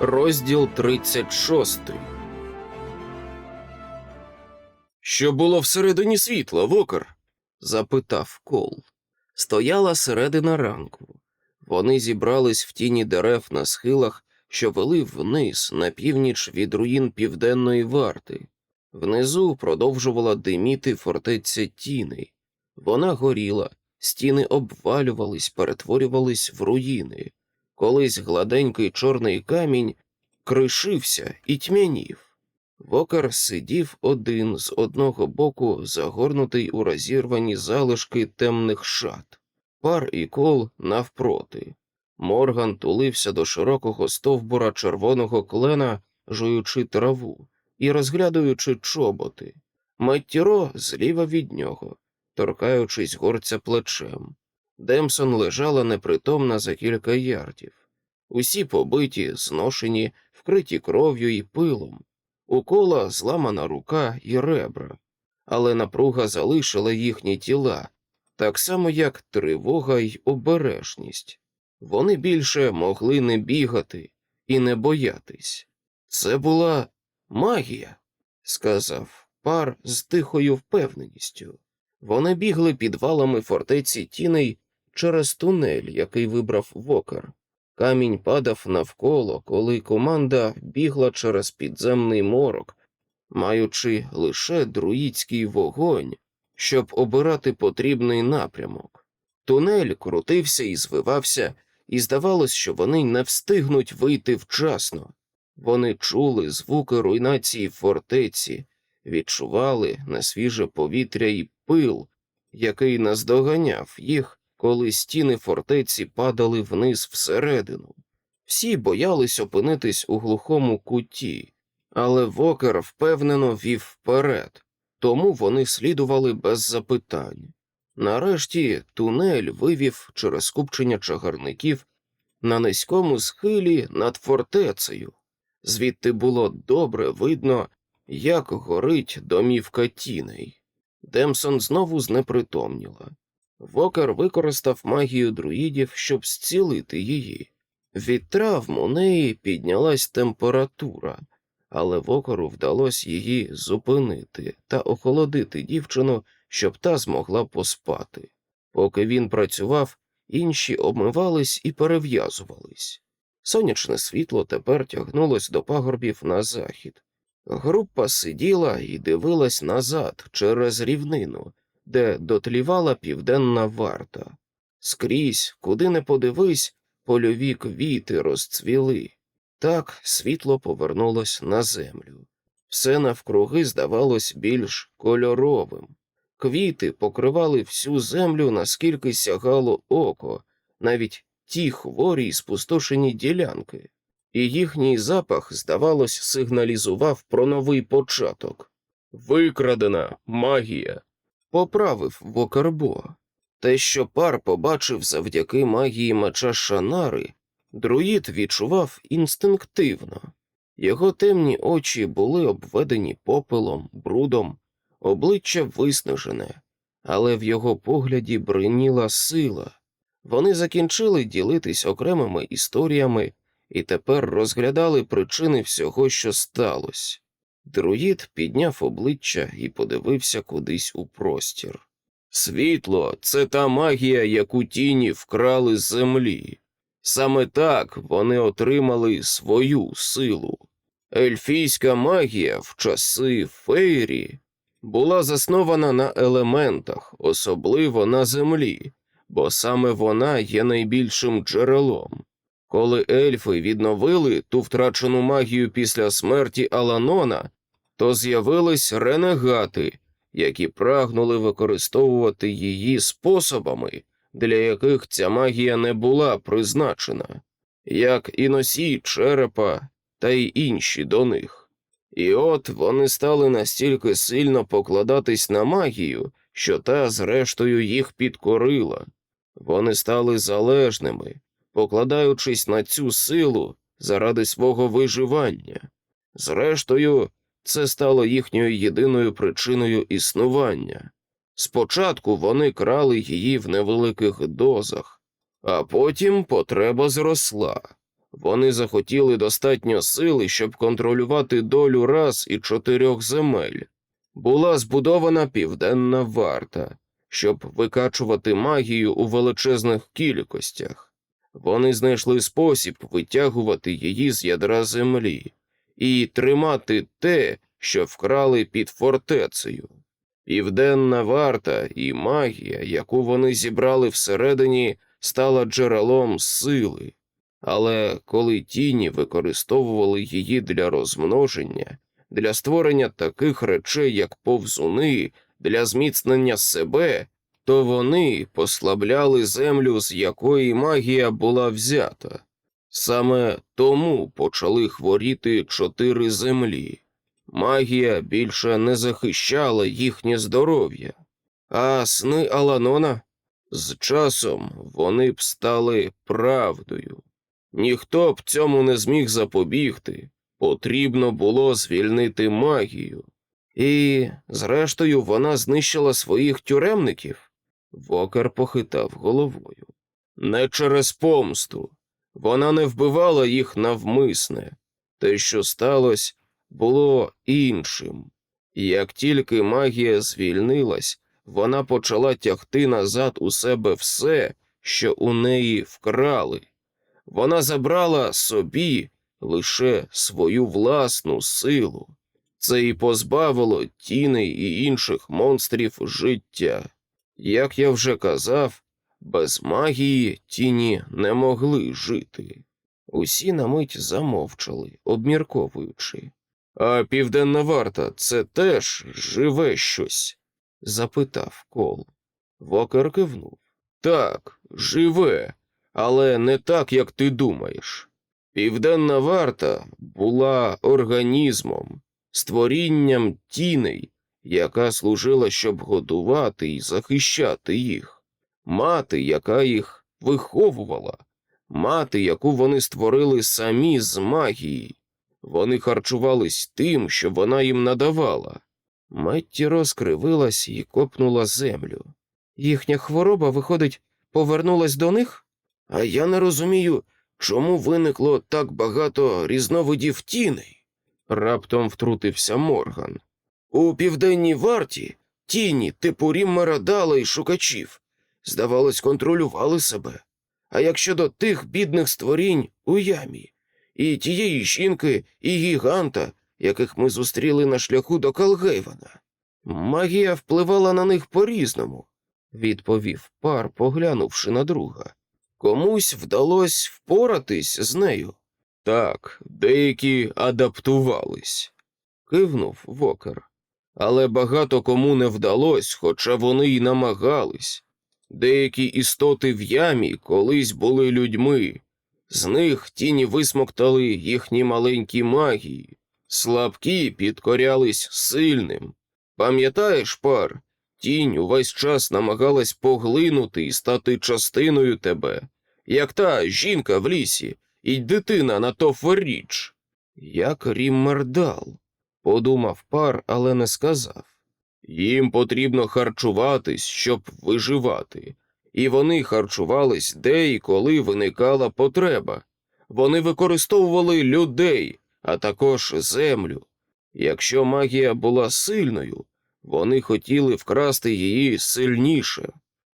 Розділ 36. Що було всередині світла, Вокер? запитав Кол. Стояла середина ранку. Вони зібрались в тіні дерев на схилах, що вели вниз на північ від руїн південної варти. Внизу продовжувала диміти фортеця тіней. Вона горіла, стіни обвалювались, перетворювались в руїни. Колись гладенький чорний камінь кришився і тьмянів. Вокер сидів один з одного боку, загорнутий у розірвані залишки темних шат, пар і кол навпроти. Морган тулився до широкого стовбура червоного клена, жуючи траву і розглядуючи чоботи. Маттіро зліва від нього, торкаючись горця плечем. Демсон лежала непритомна за кілька ярдів. Усі побиті, зношені, вкриті кров'ю і пилом. У кола зламана рука і ребра, але напруга залишила їхні тіла, так само як тривога й обережність. Вони більше могли не бігати і не боятись. Це була магія, сказав пар з тихою впевненістю. Вони бігли підвалами фортеці тіней через тунель, який вибрав вокер. Камінь падав навколо, коли команда бігла через підземний морок, маючи лише друїдський вогонь, щоб обирати потрібний напрямок. Тунель крутився і звивався, і здавалось, що вони не встигнуть вийти вчасно. Вони чули звуки руйнації фортеці, відчували несвіже повітря і пил, який наздоганяв їх коли стіни фортеці падали вниз всередину. Всі боялись опинитись у глухому куті, але Вокер впевнено вів вперед, тому вони слідували без запитань. Нарешті тунель вивів через скупчення чагарників на низькому схилі над фортецею. Звідти було добре видно, як горить домівка тіней. Демсон знову знепритомніла. Вокер використав магію друїдів, щоб зцілити її. Від травм у неї піднялась температура, але вокеру вдалося її зупинити та охолодити дівчину, щоб та змогла поспати. Поки він працював, інші обмивались і перев'язувались. Сонячне світло тепер тягнулось до пагорбів на захід. Група сиділа і дивилась назад через рівнину де дотлівала південна варта. Скрізь, куди не подивись, польові квіти розцвіли. Так світло повернулось на землю. Все навкруги здавалось більш кольоровим. Квіти покривали всю землю, наскільки сягало око, навіть ті хворі й спустошені ділянки, і їхній запах, здавалось, сигналізував про новий початок. Викрадена магія поправив Вокарбо. Те, що пар побачив завдяки магії меча Шанари, друїд відчував інстинктивно. Його темні очі були обведені попелом, брудом, обличчя виснажене, але в його погляді бриніла сила. Вони закінчили ділитись окремими історіями і тепер розглядали причини всього, що сталося. Друїд підняв обличчя і подивився кудись у простір. Світло це та магія, яку тіні вкрали з землі. Саме так вони отримали свою силу. Ельфійська магія в часи фейрі була заснована на елементах, особливо на землі, бо саме вона є найбільшим джерелом. Коли ельфи відновили ту втрачену магію після смерті Аланона, то з'явились ренегати, які прагнули використовувати її способами, для яких ця магія не була призначена, як і носій черепа та й інші до них. І от вони стали настільки сильно покладатись на магію, що та, зрештою, їх підкорила. Вони стали залежними, покладаючись на цю силу заради свого виживання. Зрештою, це стало їхньою єдиною причиною існування. Спочатку вони крали її в невеликих дозах, а потім потреба зросла. Вони захотіли достатньо сили, щоб контролювати долю раз і чотирьох земель. Була збудована південна варта, щоб викачувати магію у величезних кількостях. Вони знайшли спосіб витягувати її з ядра землі і тримати те, що вкрали під фортецею. Південна варта і магія, яку вони зібрали всередині, стала джерелом сили. Але коли тіні використовували її для розмноження, для створення таких речей, як повзуни, для зміцнення себе, то вони послабляли землю, з якої магія була взята. Саме тому почали хворіти чотири землі. Магія більше не захищала їхнє здоров'я, а сни Аланона з часом вони б стали правдою. Ніхто б цьому не зміг запобігти, потрібно було звільнити магію. І, зрештою, вона знищила своїх тюремників. Вокер похитав головою. Не через помсту. Вона не вбивала їх навмисне. Те, що сталося, було іншим. Як тільки магія звільнилась, вона почала тягти назад у себе все, що у неї вкрали. Вона забрала собі лише свою власну силу. Це і позбавило тіней і інших монстрів життя. Як я вже казав, без магії тіні не могли жити. Усі на мить замовчали, обмірковуючи. А південна варта це теж живе щось? запитав Кол. Вокер кивнув. Так, живе, але не так, як ти думаєш. Південна варта була організмом, створінням тіней, яка служила, щоб годувати і захищати їх, мати, яка їх виховувала, мати, яку вони створили самі з магії. Вони харчувались тим, що вона їм надавала. Метті розкривилась і копнула землю. Їхня хвороба, виходить, повернулась до них? А я не розумію, чому виникло так багато різновидів тіней. Раптом втрутився Морган. У південній варті тіні типу Ріммера Дала і шукачів, здавалось, контролювали себе. А як щодо тих бідних створінь у ямі, і тієї жінки, і гіганта, яких ми зустріли на шляху до Калгейвана, магія впливала на них по-різному, відповів пар, поглянувши на друга. Комусь вдалося впоратись з нею. Так, деякі адаптувались, кивнув Вокер. Але багато кому не вдалося, хоча вони й намагались. Деякі істоти в ямі колись були людьми, з них тіні висмоктали їхні маленькі магії, слабкі підкорялись сильним. Пам'ятаєш, пар, тінь увесь час намагалась поглинути і стати частиною тебе, як та жінка в лісі і дитина на Тофоріч. Як Ріммердал, подумав пар, але не сказав. Їм потрібно харчуватись, щоб виживати, і вони харчувались де і коли виникала потреба. Вони використовували людей, а також землю. Якщо магія була сильною, вони хотіли вкрасти її сильніше.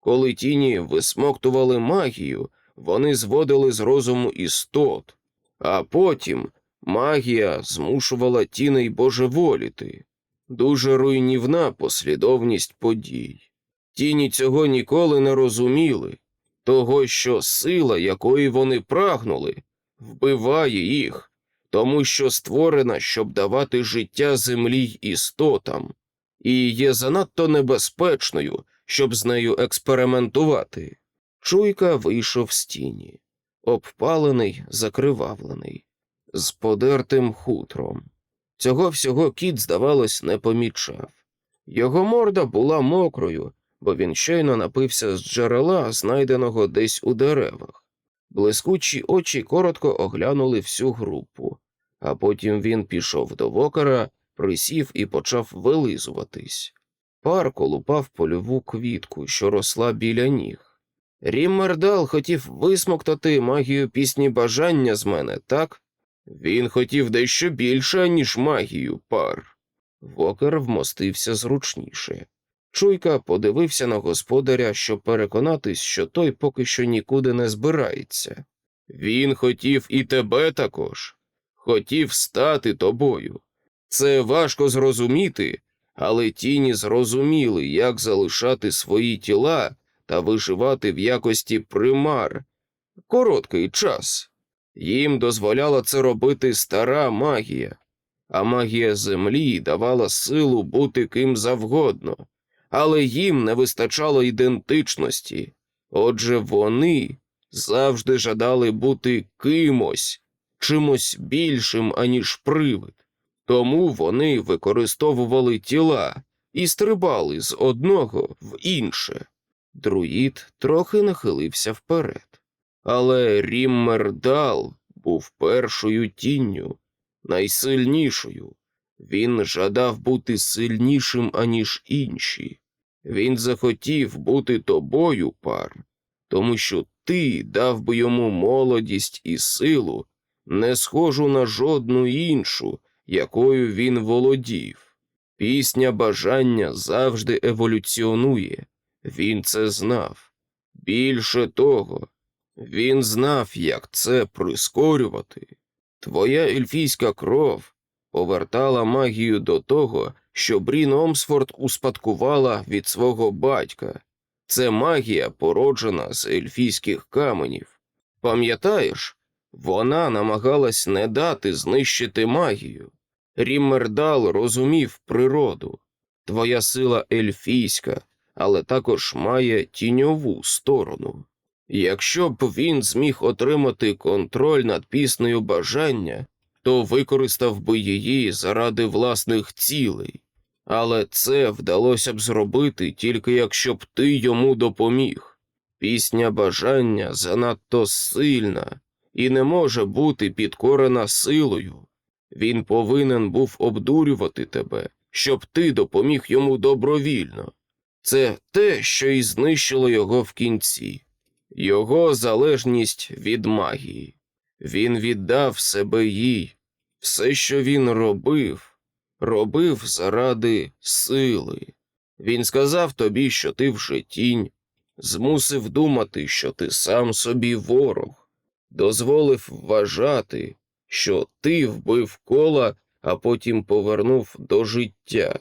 Коли тіні висмоктували магію, вони зводили з розуму істот, а потім магія змушувала тіней божеволіти. Дуже руйнівна послідовність подій. Тіні цього ніколи не розуміли, того, що сила, якої вони прагнули, вбиває їх, тому що створена, щоб давати життя землі істотам, і є занадто небезпечною, щоб з нею експериментувати. Чуйка вийшов з тіні, обпалений, закривавлений, з подертим хутром. Цього всього кіт, здавалось, не помічав. Його морда була мокрою, бо він щойно напився з джерела, знайденого десь у деревах. Блискучі очі коротко оглянули всю групу, а потім він пішов до вокера, присів і почав вилизуватись. Пар колупав польову квітку, що росла біля ніг. Ріммердал хотів висмоктати магію пісні бажання з мене, так? Він хотів дещо більше, ніж магію, пар. Вокер вмостився зручніше. Чуйка подивився на господаря, щоб переконатись, що той поки що нікуди не збирається. Він хотів і тебе також, хотів стати тобою. Це важко зрозуміти, але тіні зрозуміли, як залишати свої тіла та виживати в якості примар. Короткий час. Їм дозволяла це робити стара магія, а магія землі давала силу бути ким завгодно, але їм не вистачало ідентичності. Отже, вони завжди жадали бути кимось, чимось більшим, аніж привид. Тому вони використовували тіла і стрибали з одного в інше. Друїд трохи нахилився вперед. Але Ріммердал був першою тінню, найсильнішою. Він жадав бути сильнішим, аніж інші. Він захотів бути тобою, пар, тому що ти дав би йому молодість і силу, не схожу на жодну іншу, якою він володів. Пісня бажання завжди еволюціонує, він це знав. Більше того, він знав, як це прискорювати. Твоя ельфійська кров повертала магію до того, що Брін Омсфорд успадкувала від свого батька. Це магія, породжена з ельфійських каменів. Пам'ятаєш, вона намагалась не дати знищити магію. Ріммердал розумів природу. Твоя сила ельфійська, але також має тіньову сторону. Якщо б він зміг отримати контроль над піснею бажання, то використав би її заради власних цілей. Але це вдалося б зробити тільки якщо б ти йому допоміг. Пісня бажання занадто сильна і не може бути підкорена силою. Він повинен був обдурювати тебе, щоб ти допоміг йому добровільно. Це те, що і знищило його в кінці, його залежність від магії. Він віддав себе їй. Все, що він робив, робив заради сили. Він сказав тобі, що ти вже тінь, змусив думати, що ти сам собі ворог, дозволив вважати, що ти вбив кола, а потім повернув до життя.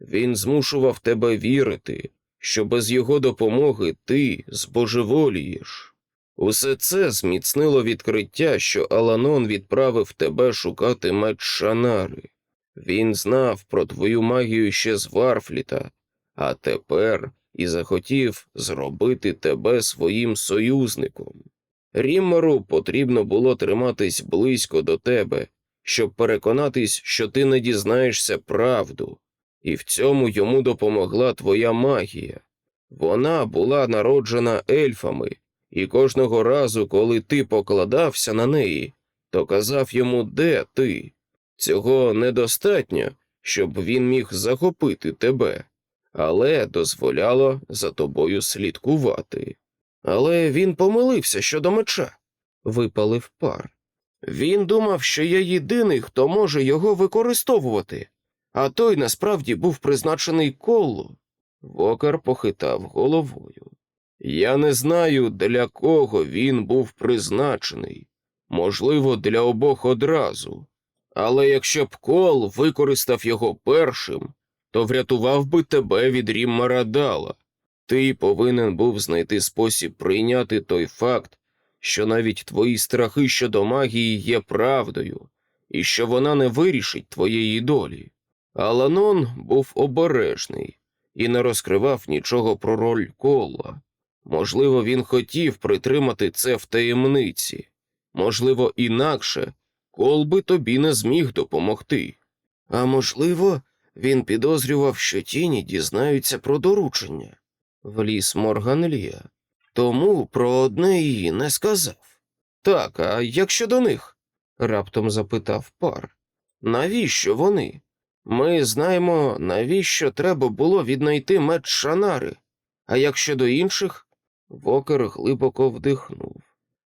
Він змушував тебе вірити, що без його допомоги ти збожеволієш. Усе це зміцнило відкриття, що Аланон відправив тебе шукати меч Шанари. Він знав про твою магію ще з Варфліта, а тепер і захотів зробити тебе своїм союзником. Ріммеру потрібно було триматись близько до тебе, щоб переконатись, що ти не дізнаєшся правду, і в цьому йому допомогла твоя магія. Вона була народжена ельфами, і кожного разу, коли ти покладався на неї, то казав йому, де ти. Цього недостатньо, щоб він міг захопити тебе, але дозволяло за тобою слідкувати. Але він помилився щодо меча, випалив пар. Він думав, що я єдиний, хто може його використовувати, а той насправді був призначений колу. Вокар похитав головою. Я не знаю, для кого він був призначений, можливо, для обох одразу. Але якщо б кол використав його першим, то врятував би тебе від Ріммара Дала. Ти повинен був знайти спосіб прийняти той факт, що навіть твої страхи щодо магії є правдою, і що вона не вирішить твоєї долі. Аланон був обережний і не розкривав нічого про роль кола. Можливо, він хотів притримати це в таємниці, можливо, інакше кол би тобі не зміг допомогти. А можливо, він підозрював, що тіні дізнаються про доручення, вліз Морган Лія. Тому про одне її не сказав. Так, а як щодо них? раптом запитав пар. Навіщо вони? Ми знаємо, навіщо треба було віднайти меч Шанари. А як щодо інших? Вокер глибоко вдихнув,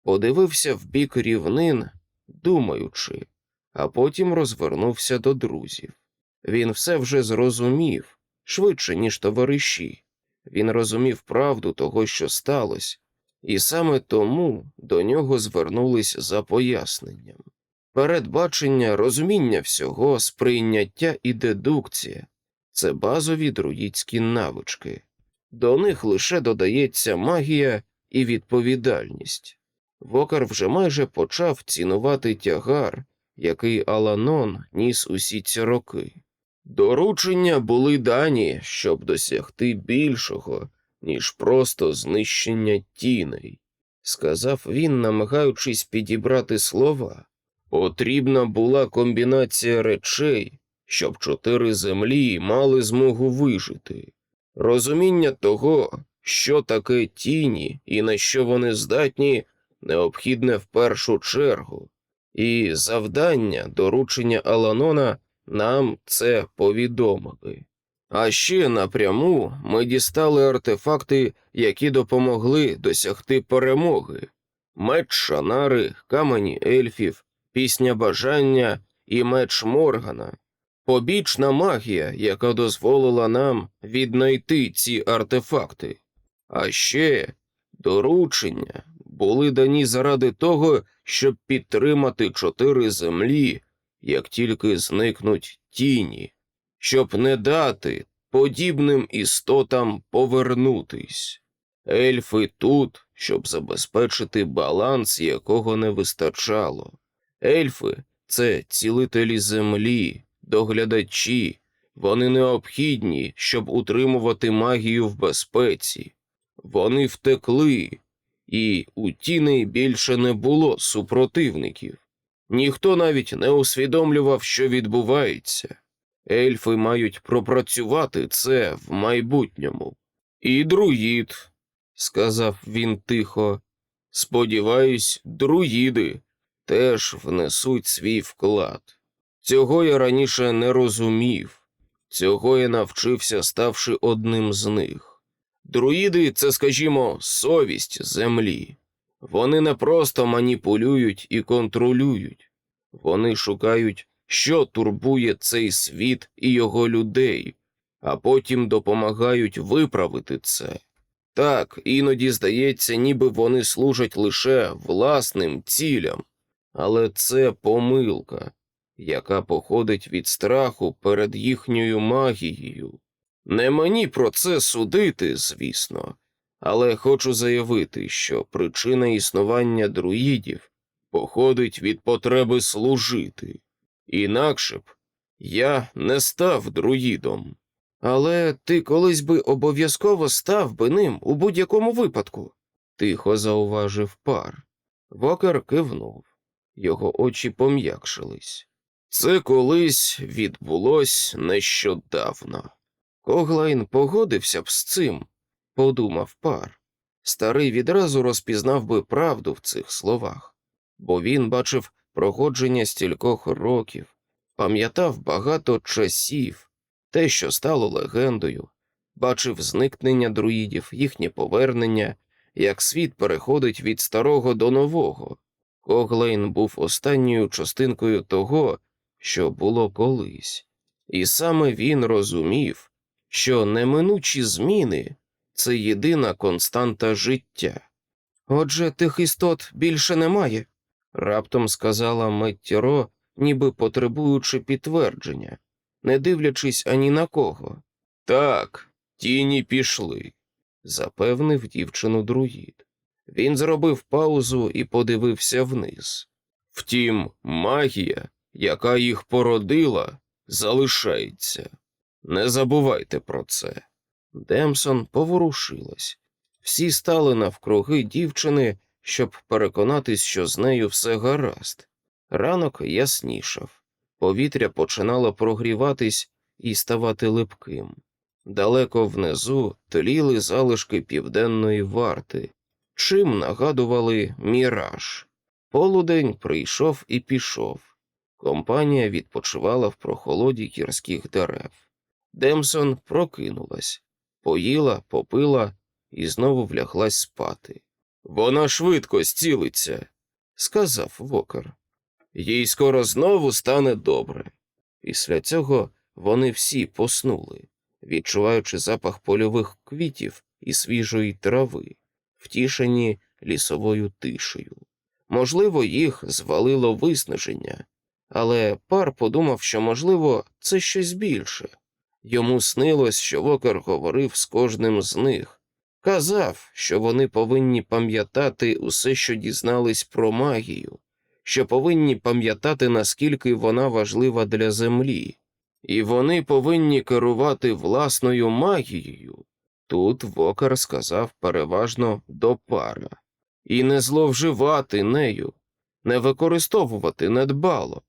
подивився в бік рівнин, думаючи, а потім розвернувся до друзів. Він все вже зрозумів швидше, ніж товариші. Він розумів правду того, що сталося, і саме тому до нього звернулись за поясненням. Передбачення, розуміння всього, сприйняття і дедукція це базові друїдські навички. До них лише додається магія і відповідальність. Вокар вже майже почав цінувати тягар, який Аланон ніс усі ці роки. Доручення були дані, щоб досягти більшого, ніж просто знищення тіней, сказав він, намагаючись підібрати слова. Потрібна була комбінація речей, щоб чотири землі мали змогу вижити. Розуміння того, що таке тіні і на що вони здатні, необхідне в першу чергу, і завдання доручення Аланона нам це повідомили. А ще напряму ми дістали артефакти, які допомогли досягти перемоги: меч Шанари, камені ельфів, пісня бажання і меч Моргана, побічна магія, яка дозволила нам віднайти ці артефакти. А ще доручення були дані заради того, щоб підтримати чотири землі, як тільки зникнуть тіні, щоб не дати подібним істотам повернутись. Ельфи тут, щоб забезпечити баланс, якого не вистачало. Ельфи це цілителі землі, доглядачі, вони необхідні, щоб утримувати магію в безпеці. Вони втекли, і у тіней більше не було супротивників. Ніхто навіть не усвідомлював, що відбувається. Ельфи мають пропрацювати це в майбутньому. І друїд, сказав він тихо. Сподіваюсь, друїди теж внесуть свій вклад. Цього я раніше не розумів, цього я навчився, ставши одним з них. Друїди це, скажімо, совість землі. Вони не просто маніпулюють і контролюють, вони шукають, що турбує цей світ і його людей, а потім допомагають виправити це. Так, іноді здається, ніби вони служать лише власним цілям, але це помилка, яка походить від страху перед їхньою магією. Не мені про це судити, звісно, але хочу заявити, що причина існування друїдів походить від потреби служити, інакше б я не став друїдом. Але ти колись би обов'язково став би ним у будь-якому випадку, тихо зауважив пар. Вокер кивнув, його очі пом'якшились. Це колись відбулось нещодавно. Коглайн погодився б з цим, подумав пар. Старий відразу розпізнав би правду в цих словах, бо він бачив проходження стількох років, пам'ятав багато часів, те, що стало легендою, бачив зникнення друїдів, їхнє повернення, як світ переходить від старого до нового. Коглейн був останньою частинкою того, що було колись, і саме він розумів, що неминучі зміни це єдина константа життя. Отже, тих істот більше немає, раптом сказала Меттіро, ніби потребуючи підтвердження, не дивлячись ані на кого. Так, тіні пішли, запевнив дівчину друїд. Він зробив паузу і подивився вниз. Втім, магія, яка їх породила, залишається. Не забувайте про це. Демсон поворушилась. Всі стали навкруги дівчини, щоб переконатись, що з нею все гаразд. Ранок яснішав, повітря починало прогріватись і ставати липким. Далеко внизу тліли залишки південної варти, чим нагадували міраж. Полудень прийшов і пішов. Компанія відпочивала в прохолоді гірських дерев. Демсон прокинулась, поїла, попила, і знову вляглась спати. Вона швидко зцілиться, сказав Вокер. Їй скоро знову стане добре. Після цього вони всі поснули, відчуваючи запах польових квітів і свіжої трави, втішені лісовою тишею. Можливо, їх звалило виснаження, але пар подумав, що, можливо, це щось більше. Йому снилось, що Вокер говорив з кожним з них, казав, що вони повинні пам'ятати усе, що дізнались про магію, що повинні пам'ятати, наскільки вона важлива для землі, і вони повинні керувати власною магією. Тут Вокер сказав переважно до пара, і не зловживати нею, не використовувати недбало,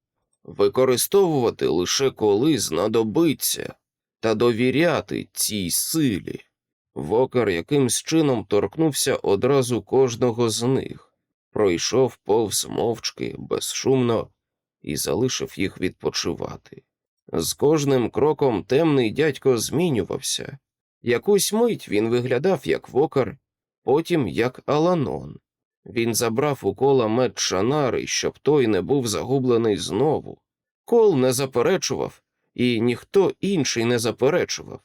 використовувати лише коли знадобиться, та довіряти цій силі. Вокер якимсь чином торкнувся одразу кожного з них, пройшов повз мовчки безшумно і залишив їх відпочивати. З кожним кроком темний дядько змінювався. Якусь мить він виглядав як вокер, потім як Аланон. Він забрав у кола меч Шанари, щоб той не був загублений знову. Кол не заперечував, і ніхто інший не заперечував,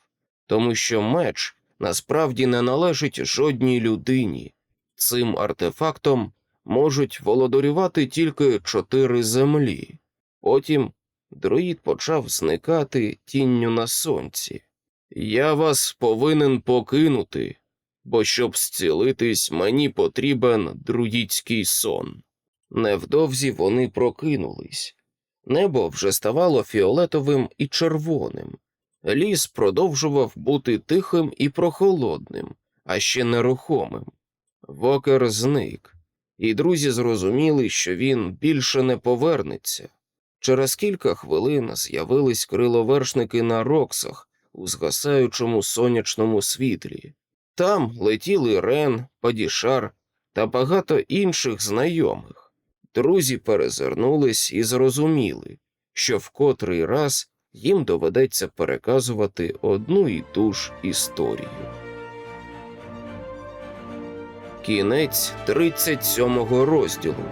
тому що меч насправді не належить жодній людині. Цим артефактом можуть володарювати тільки чотири землі. Потім друїд почав зникати тінню на сонці. Я вас повинен покинути, бо щоб зцілитись, мені потрібен друїдський сон. Невдовзі вони прокинулись. Небо вже ставало фіолетовим і червоним. Ліс продовжував бути тихим і прохолодним, а ще нерухомим. Вокер зник, і друзі зрозуміли, що він більше не повернеться. Через кілька хвилин з'явились криловершники на роксах у згасаючому сонячному світлі. Там летіли Рен, Падішар та багато інших знайомих. Друзі перезирнулись і зрозуміли, що в котрий раз їм доведеться переказувати одну і ту ж історію. Кінець 37 розділу.